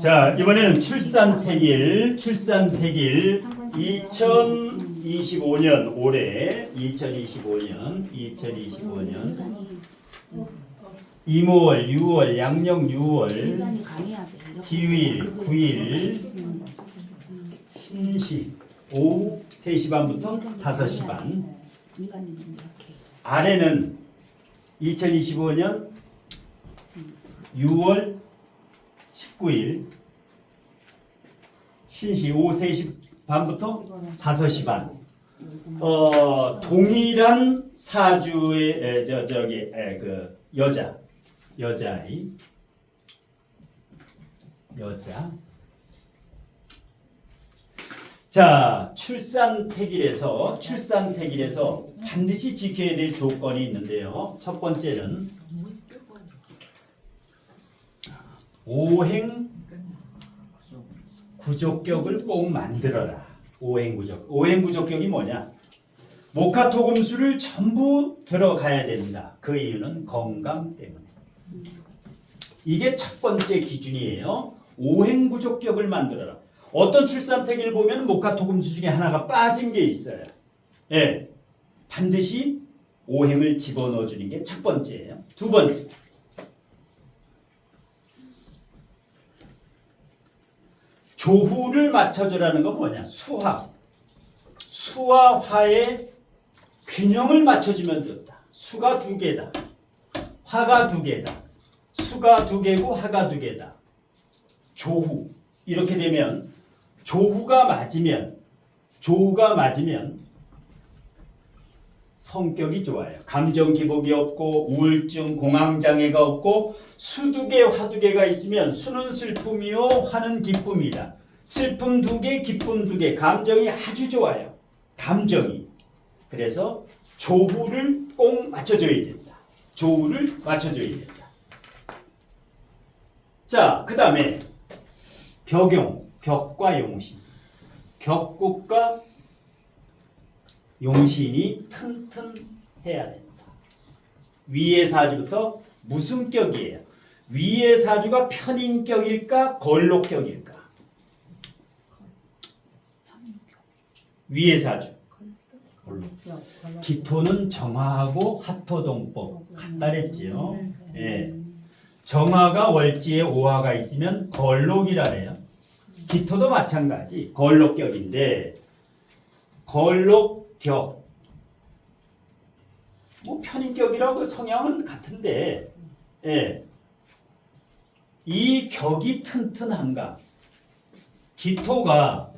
자 이번에는 출산택일 출산택일 2025년 올해 2025년 2025년 이모월 6월 양력 6월 인간이 강해야 돼. 이렇게. 기휴일 그거 9일 음. 신시 오후 3시 반부터 5시 반. 아래는 2025년 6월 19일 신시 오후 3시 반부터 5시 반. 어, 동일한 사주의 에, 저 저기 에, 그 여자 여자아이 여자 자 출산 택일에서 출산 택일에서 반드시 지켜야 될 조건이 있는데요. 첫 번째는 오행 구족격을 꼭 만들어라. 오행 구족. 오행 구족격이 뭐냐? 목화토금수를 전부 들어가야 된다. 그 이유는 건강 때문에. 이게 첫 번째 기준이에요. 오행 구족격을 만들어라. 어떤 출산택일 보면 목화토금수 중에 하나가 빠진 게 있어요. 예. 반드시 오행을 집어넣어 주는 게 첫 번째예요. 두 번째. 조후를 맞춰주라는 건 뭐냐? 수화. 수와 화의 균형을 맞춰주면 된다. 수가 두 개다. 화가 두 개다. 수가 두 개고 화가 두 개다. 조후. 이렇게 되면 조후가 맞으면 조후가 맞으면 성격이 좋아요. 감정 기복이 없고 우울증, 공황 장애가 없고 수두 개, 화두 개가 있으면 수는 슬픔이요, 화는 기쁨이다. 슬픔 두 개, 기쁨 두 개, 감정이 아주 좋아요. 감정이. 그래서 조후를 꼭 맞춰줘야 된다. 조후를 맞춰줘야 된다. 자, 그 다음에 벽용, 벽과 용신. 벽국과 용신이 튼튼해야 된다. 위의 사주부터 무슨 격이에요? 위의 사주가 편인격일까 걸록격일까? 위의 사주. 기토는 정화하고 화토동법 같다랬지요. 예. 정화가 월지에 오화가 있으면 걸록이라래요. 기토도 마찬가지 걸록격인데 걸록격 뭐 편인격이라고 성향은 같은데 예. 이 격이 튼튼한가 기토가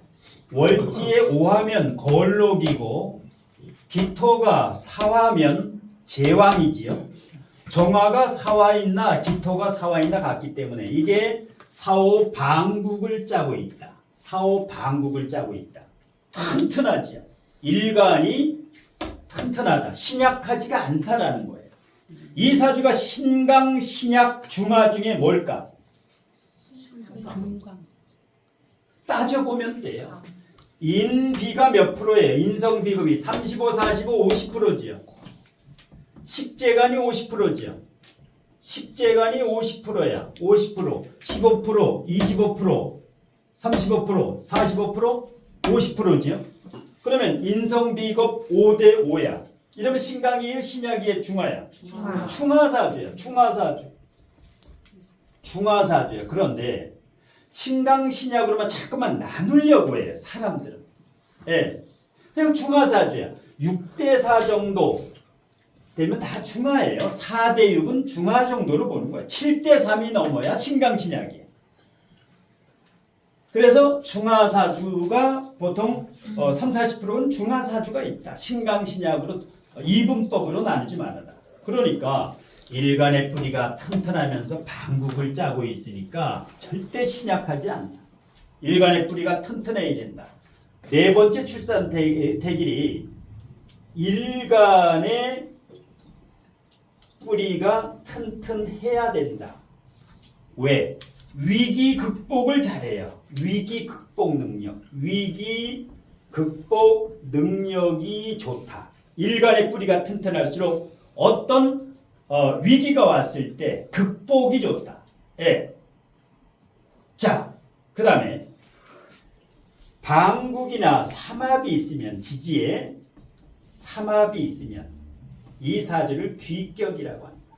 월지에 오하면 걸록이고 기토가 사화면 제왕이지요. 정화가 사화 있나 기토가 사화 있나 같기 때문에 이게 사오 방국을 짜고 있다. 사오 방국을 짜고 있다. 튼튼하지요. 일간이 튼튼하다. 신약하지가 않다라는 거예요. 이 사주가 신강, 신약, 중화 중에 뭘까? 따져보면 돼요. 인비가 몇 프로예요? 인성 비급이 35, 45, 50%지요. 식재간이 50%지요. 식재간이 50%야. 50%, 15%, 25%, 35%, 45%, 50%지요. 그러면 인성 비급 5대 5야. 이러면 신강이에요, 신약이에요, 중화야. 중간. 충화사주야. 충화사주. 충화사주야. 그런데 신강 신약으로만 자꾸만 나누려고 해요. 사람들은. 예. 그냥 중화사주야. 6대4 정도 되면 다 중화예요. 4대 6은 중화 정도로 보는 거야. 7대 3이 넘어야 신강 신약이에요. 그래서 중화 사주가 보통 어, 3, 40%는 중화 사주가 있다. 신강 신약으로 어, 이분법으로 나누지 말아라. 그러니까 일간의 뿌리가 튼튼하면서 방국을 짜고 있으니까 절대 신약하지 않다. 일간의 뿌리가 튼튼해야 된다. 네 번째 출산 대- 대길이 일간의 뿌리가 튼튼해야 된다. 왜? 위기 극복을 잘해요. 위기 극복 능력. 위기 극복 능력이 좋다. 일간의 뿌리가 튼튼할수록 어떤 어, 위기가 왔을 때 극복이 좋다. 예. 자, 그 다음에 방국이나 삼합이 있으면 지지에 삼합이 있으면 이 사주를 귀격이라고 합니다.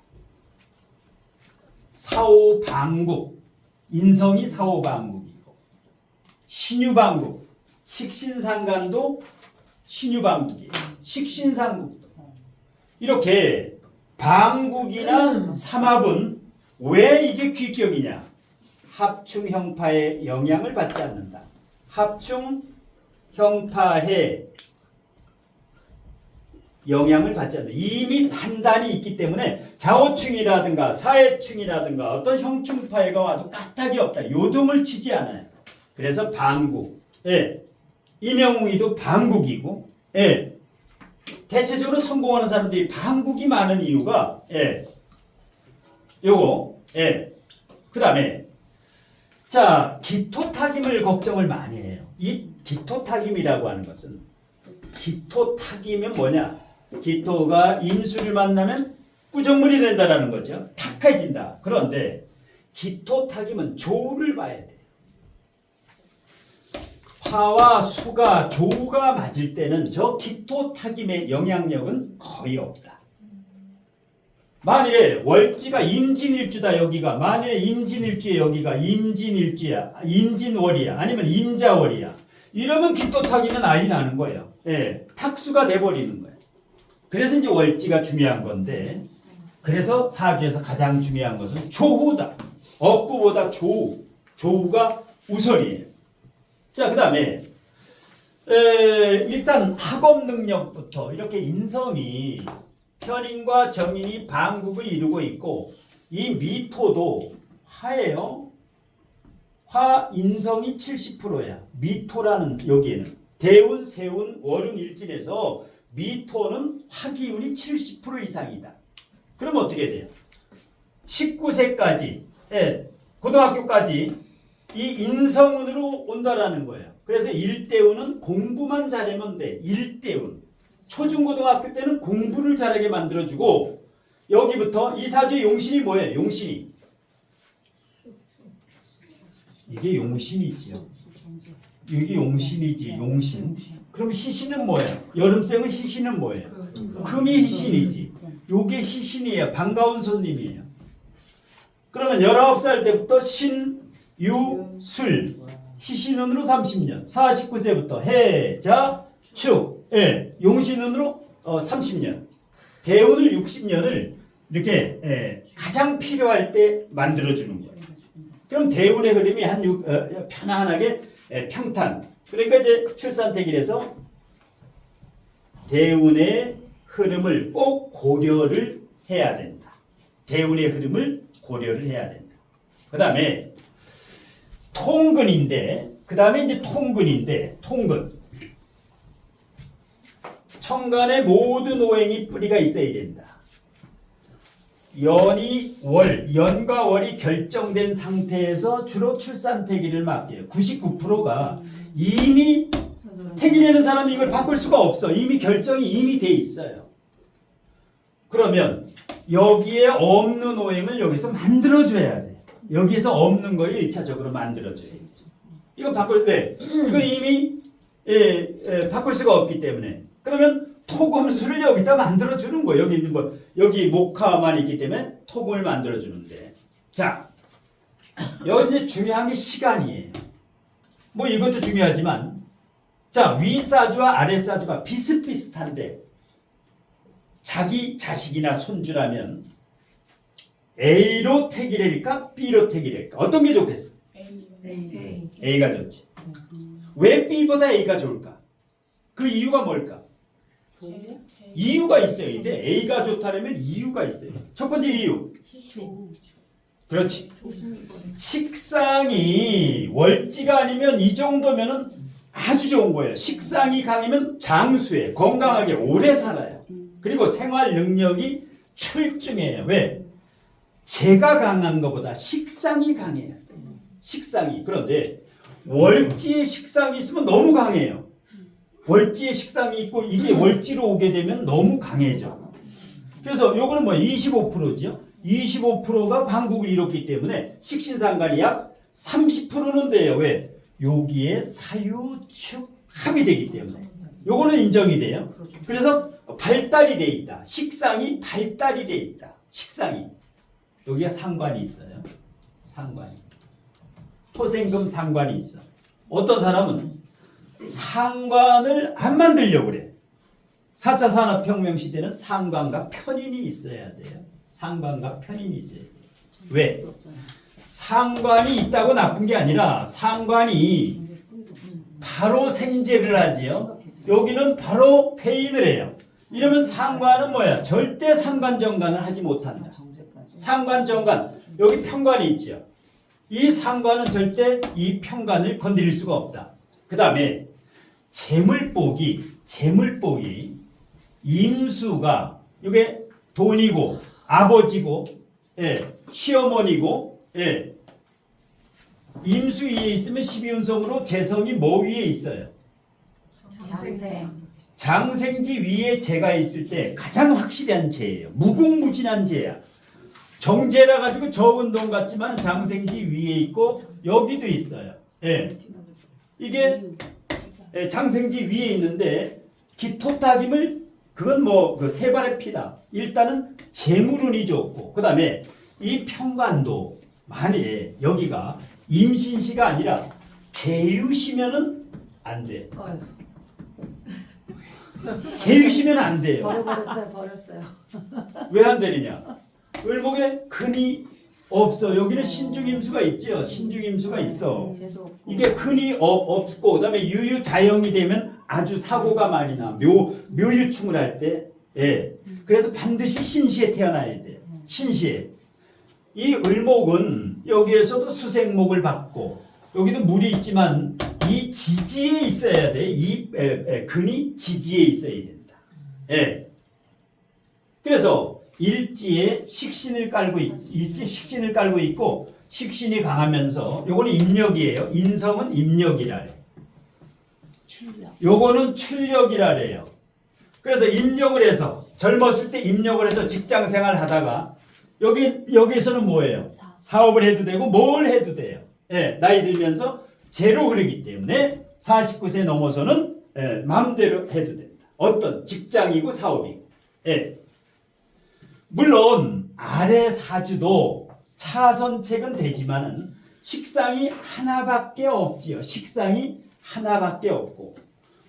사오방국 인성이 사오방국이고 신유방국 식신상간도 신유방국이에요. 식신상국도 이렇게 방국이나 삼합은 왜 이게 귀격이냐? 합충 형파의 영향을 받지 않는다. 합충 형파의 영향을 받지 않는다. 이미 단단히 있기 때문에 좌우충이라든가 사해충이라든가 어떤 형충파해가 와도 까딱이 없다. 요동을 치지 않아요. 그래서 방국. 예. 이명웅이도 방국이고, 예. 대체적으로 성공하는 사람들이 방국이 많은 이유가, 예. 요거, 예. 그 다음에, 자, 기토타김을 걱정을 많이 해요. 이 기토타김이라고 하는 것은, 기토타김은 뭐냐? 기토가 임수를 만나면 꾸정물이 된다라는 거죠. 탁해진다. 그런데 기토타김은 조우를 봐야 돼요. 화와 수가 조우가 맞을 때는 저 기토 타김의 영향력은 거의 없다. 만일에 월지가 임진일주다 여기가 만일에 임진일주에 여기가 임진일주야 임진월이야 아니면 임자월이야 이러면 기토 타기는 난리 나는 거예요. 예, 탁수가 돼버리는 거예요. 그래서 이제 월지가 중요한 건데 그래서 사주에서 가장 중요한 것은 조후다. 업구보다 조후, 조후가 우선이에요. 자, 그 다음에 일단 학업 능력부터 이렇게 인성이 편인과 정인이 방국을 이루고 있고 이 미토도 화예요. 화 인성이 70%야. 미토라는 여기에는 대운, 세운, 월운, 일진에서 미토는 화기운이 70% 이상이다. 그럼 어떻게 돼요? 19세까지 예, 고등학교까지 이 인성운으로 온다라는 거예요. 그래서 일대운은 공부만 잘하면 돼. 일대운. 초중고등학교 때는 공부를 잘하게 만들어주고 여기부터 이 사주의 용신이 뭐예요? 용신이. 이게 용신이지요. 이게 용신이지 용신. 그럼 희신은 뭐예요? 여름생은 희신은 뭐예요? 금이 희신이지. 요게 희신이에요. 반가운 손님이에요. 그러면 19살 때부터 신, 유, 술. 희신운으로 30년. 49세부터 해, 자, 축. 예, 용신운으로 어, 30년. 대운을 60년을 이렇게 예, 가장 필요할 때 만들어주는 거예요. 그럼 대운의 흐름이 한 육, 어, 편안하게 예, 평탄. 그러니까 이제 출산택일에서 대운의 흐름을 꼭 고려를 해야 된다. 대운의 흐름을 고려를 해야 된다. 그 다음에 통근인데, 그 다음에 이제 통근인데, 통근. 천간의 모든 오행이 뿌리가 있어야 된다. 연이 월, 연과 월이 결정된 상태에서 주로 출산 태기를 맡겨요. 99%가 이미 태기 내는 사람이 이걸 바꿀 수가 없어. 이미 결정이 이미 돼 있어요. 그러면 여기에 없는 오행을 여기서 만들어줘야 돼. 여기에서 없는 걸 1차적으로 만들어줘야 돼. 이거 바꿀 왜? 이건 이미 예, 예, 바꿀 수가 없기 때문에. 그러면 토금수를 여기다 만들어 주는 거예요. 여기 뭐 여기 목화만 있기 때문에 토금을 만들어 주는데. 자, 여기 이제 중요한 게 시간이에요. 뭐 이것도 중요하지만 자, 위 사주와 아래 사주가 비슷비슷한데 자기 자식이나 손주라면 A로 태기를까 B로 태기를까 어떤 게 좋겠어? A가 좋지. 왜 B보다 A가 좋을까? 그 이유가 뭘까? 이유가 있어야 돼. A가 좋다면 이유가 있어요. 첫 번째 이유. 그렇지. 식상이 월지가 아니면 이 정도면은 아주 좋은 거예요. 식상이 강이면 장수해. 건강하게 오래 살아요. 그리고 생활 능력이 출중해요. 왜? 제가 강한 것보다 식상이 강해야 돼. 식상이. 그런데 월지에 식상이 있으면 너무 강해요. 월지에 식상이 있고 이게 월지로 오게 되면 너무 강해져. 그래서 요거는 뭐 25%죠. 25%가 방국을 이뤘기 때문에 식신상간이 약 30%는 돼요. 왜? 여기에 사유축 합이 되기 때문에. 요거는 인정이 돼요. 그래서 발달이 돼 있다. 식상이 발달이 돼 있다. 식상이. 여기가 상관이 있어요. 상관이. 토생금 상관이 있어. 어떤 사람은 상관을 안 만들려고 그래. 4차 산업혁명 시대는 상관과 편인이 있어야 돼요. 상관과 편인이 있어야 돼요. 왜? 상관이 있다고 나쁜 게 아니라 상관이 바로 생제를 하지요. 여기는 바로 폐인을 해요. 이러면 상관은 뭐야? 절대 상관 정관을 하지 못한다. 상관 정관 여기 평관이 있죠. 이 상관은 절대 이 평관을 건드릴 수가 없다. 그 다음에 재물복이 재물복이 임수가 이게 돈이고 아버지고 예, 시어머니고 예. 임수 위에 있으면 12운성으로 재성이 뭐 위에 있어요? 장생. 장생지 위에 재가 있을 때 가장 확실한 재예요. 무궁무진한 재야. 정제라 가지고 적은 돈 같지만 장생지 위에 있고 여기도 있어요. 예. 이게 예, 장생지 위에 있는데 기토타김을 그건 뭐 그 세 발의 피다. 일단은 재물운이 좋고 그다음에 이 평관도 만일에 여기가 임신시가 아니라 개유시면은 안 돼. 개유시면 안 돼요. 버려버렸어요, 버렸어요. 왜 안 되느냐? 을목에 근이 없어. 여기는 신중임수가 있죠. 신중임수가 있어. 없고. 이게 근이 어, 없고 그다음에 유유자영이 되면 아주 사고가 많이 나. 묘 묘유충을 할 때. 예. 그래서 반드시 신시에 태어나야 돼. 신시에. 이 을목은 여기에서도 수생목을 받고 여기도 물이 있지만 이 지지에 있어야 돼. 이 에, 에, 근이 지지에 있어야 된다. 예. 그래서 일지에 식신을 깔고 있, 일지 식신을 깔고 있고 식신이 강하면서 요거는 임력이에요. 인성은 임력이라 래 출력. 요거는 출력이라 래요. 그래서 임력을 해서 젊었을 때 임력을 해서 직장 생활 하다가 여기 여기서는 뭐예요? 사. 사업 을 해도 되고 뭘 해도 돼요. 예, 나이 들면서 제로 흐르기 때문에 49세 넘어서는 예, 마음대로 해도 된다. 어떤 직장이고 사업이고. 예. 물론 아래 사주도 차선책은 되지만은 식상이 하나밖에 없지요. 식상이 하나밖에 없고.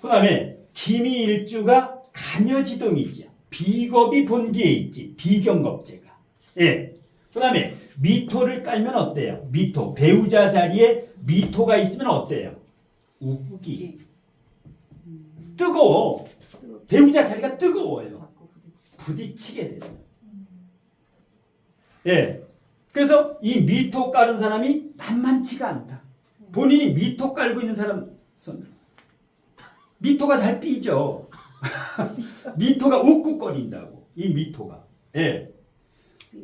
그 다음에 기미 일주가 간여지동이지요. 비겁이 본기에 있지. 비경겁제가. 예. 그 다음에 미토를 깔면 어때요? 미토 배우자 자리에 미토가 있으면 어때요? 웃기. 뜨거워. 배우자 자리가 뜨거워요. 부딪히. 부딪히게 된다. 예. 그래서 이 미토 깔은 사람이 만만치가 않다. 본인이 미토 깔고 있는 사람 손. 미토가 잘 삐죠. 미토가 웃고거린다고. 이 미토가. 예.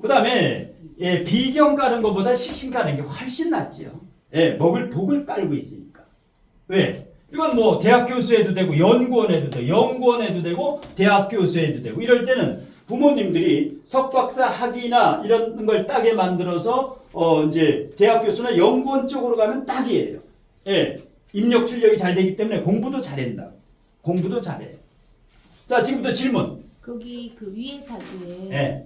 그 다음에 예, 비경 까는 것보다 식신 까는 게 훨씬 낫지요. 예, 먹을 복을 깔고 있으니까. 왜? 이건 뭐 대학 교수 해도 되고 연구원 해도 되고 연구원 해도 되고 대학 교수 해도 되고 이럴 때는 부모님들이 석박사 학위나 이런 걸 따게 만들어서 어 이제 대학 교수나 연구원 쪽으로 가면 딱이에요. 예. 입력 출력이 잘 되기 때문에 공부도 잘한다. 공부도 잘해. 자, 지금부터 질문. 거기 그 위에 사주에 예.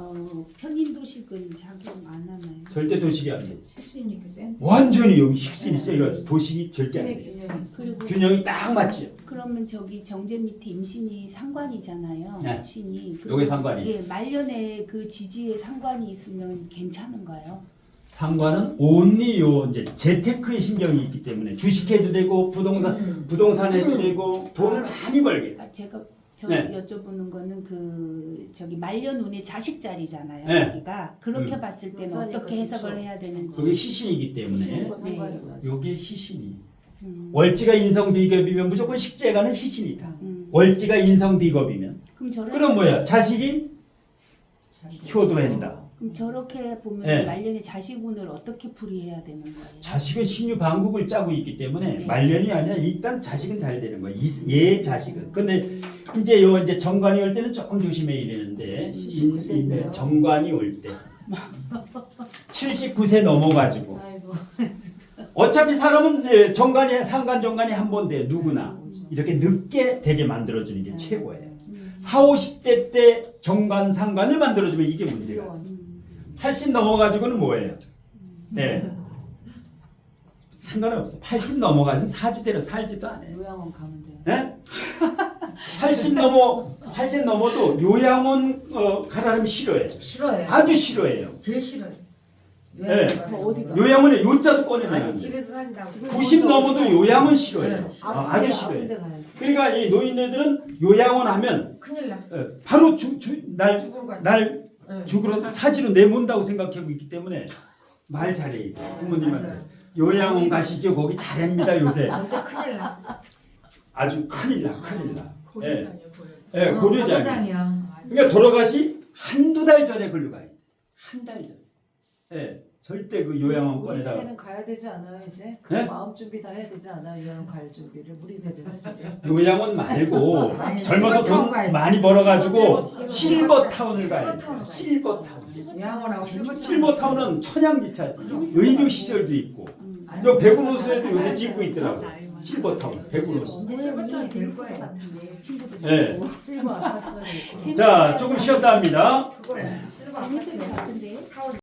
어, 편인 도식은 작용 안 하나요? 절대 도식이 안 되지. 식신이 그 센. 완전히 여기 식신이 있어. 이거 도식이 절대 안 돼. 균형이 있어. 그리고 균형이 딱 맞죠. 그러면 저기 정제 밑에 임신이 상관이잖아요. 네. 신이. 그- 요게 상관이. 예, 말년에 그 지지에 상관이 있으면 괜찮은가요? 상관은 온리 요 이제 재테크의 신경이 있기 때문에 주식해도 되고 부동산 부동산 해도 되고 돈을 많이 벌게. 돼. 아, 제가 저 네. 여쭤보는 거는 그 저기 말년 운의 자식 자리잖아요. 네. 여기가 그렇게 음. 봤을 때는 그렇죠. 어떻게 해석을 그렇죠. 해야 되는지. 그게 희신이기 때문에 상관이고요. 요게 희신이. 음, 월지가 인성 비겁이면 무조건 식재가는 희신이다. 음. 월지가 인성 비겁이면 그럼 저런 그럼 뭐야? 자식이 잘 효도한다. 그럼 저렇게 보면 네. 말년에 자식 운을 어떻게 풀이해야 되는 거예요? 자식은 신유 방국을 짜고 있기 때문에 네. 말년이 아니라 일단 자식은 잘 되는 거야. 이- 얘 자식은. 근데 음, 이제 요 이제 정관이 올 때는 조금 조심해야 되는데 음, 79세 인데요. 인- 정관이 올 때 79세 넘어가지고 아이고. 어차피 사람은 예, 정관이 상관 정관이 한 번 돼 누구나 이렇게 늦게 되게 만들어주는 게 최고예요. 4, 50대 때 정관 상관을 만들어주면 이게 문제가. 80 넘어가지고는 뭐예요? 네. 상관없어. 80 넘어가지고 사주대로 살지도 않아요. 요양원 가면 돼. 네? 80 넘어 80 넘어도 요양원 어, 가라면 싫어해요. 싫어해요. 아주 싫어해요. 제일 싫어요. 네. 그럼 어디가? 요양원에 요자도 꺼내면 안 아니 돼. 집에서 산다고. 90 넘어도 요양원 싫어해요. 네. 아, 아주 가야지. 그러니까 이 노인네들은 요양원 하면 큰일 나. 어, 바로 주 주 날 죽으러 가. 날 네. 죽으러 사지로 내몬다고 생각하고 있기 때문에 말 잘해 부모님한테 맞아요. 요양원 가시죠 거기 잘합니다 요새 큰일 나. 아주 큰일 나 큰일 나 예, 고려장이요 고려. 예 고려장 고려장이야. 맞아. 그러니까 돌아가시 한두 달 전에 글로 가야 돼 한 달 전. 예 절대 그 요양원 우리 꺼내다가 세대는 가야 되지 않아요 이제? 그 네? 마음 준비 다 해야 되지 않아요? 요양 갈 준비를 우리 세대는 이제. 요양원 말고 아니, 젊어서 실버타운 돈 가야지. 많이 벌어가지고 실버타운. 실버타운을 가야 돼 실버타운 실버타운 요양원하고 실버타운은 천양지차지 의료 시설도 있고 아니, 저 백운호수에도 요새 짓고 있더라고 실버타운 백운호수 이제 실버타운이 될 거예요. 친구들 네. 실버 아파트가 있고. 자 조금 쉬었다 합니다 그거 실버 재밌을 것 아파트야. 같은데.